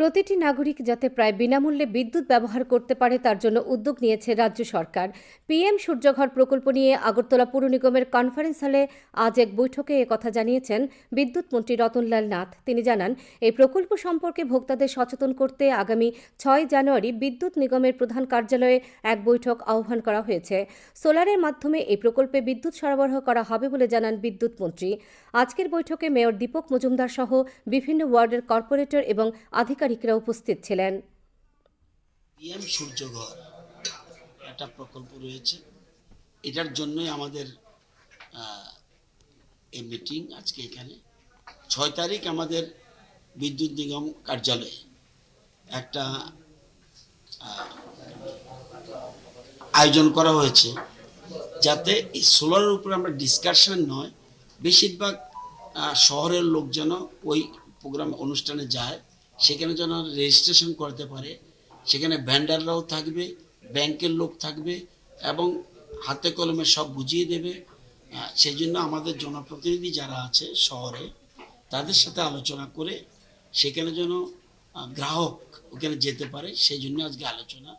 প্রতিটি নাগরিক যাতে প্রায় বিনামূল্যে বিদ্যুৎ ব্যবহার করতে পারে তার জন্য উদ্যোগ নিয়েছে রাজ্য সরকার। পিএম সূর্যঘর প্রকল্প নিয়ে আগরতলা পুর নিগমের কনফারেন্স হলে আজ এক বৈঠকে কথা জানিয়েছেন বিদ্যুৎ মন্ত্রী রতনলাল নাথ। তিনি জানান, এই প্রকল্প সম্পর্কে ভোক্তাদের সচেতন করতে আগামী ছয় জানুয়ারি বিদ্যুৎ নিগমের প্রধান কার্যালয়ে এক বৈঠক আহ্বান করা হয়েছে। সোলারের মাধ্যমে এই প্রকল্পে বিদ্যুৎ সরবরাহ করা হবে বলে জানান বিদ্যুৎ মন্ত্রী। আজকের বৈঠকে মেয়র দীপক মজুমদার সহ বিভিন্ন ওয়ার্ডের কর্পোরেটর এবং আধিকারিকরা উপস্থিত ছিলেন। পিএম সূর্যঘর একটা প্রকল্প রয়েছে। এটার জন্যই আমাদের এই মিটিং আজকে এখানে। ছয় তারিখ আমাদের বিদ্যুৎ নিগম কার্যালয়ে একটা আয়োজন করা হয়েছে। যাতে এই সোলারের উপরে আমরা ডিসকাশন নয়, বেশিরভাগ শহরের লোক যেন ওই প্রোগ্রাম অনুষ্ঠানে যায়। সেখানে যেন রেজিস্ট্রেশন করতে পারে, সেখানে ভ্যান্ডাররাও থাকবে, ব্যাংকের লোক থাকবে এবং হাতে কলমে সব বুঝিয়ে দেবে। সেই জন্য আমাদের জনপ্রতিনিধি যারা আছে শহরে, তাদের সাথে আলোচনা করে সেখানে যেন গ্রাহক ওখানে যেতে পারে, সেই জন্য আজকে আলোচনা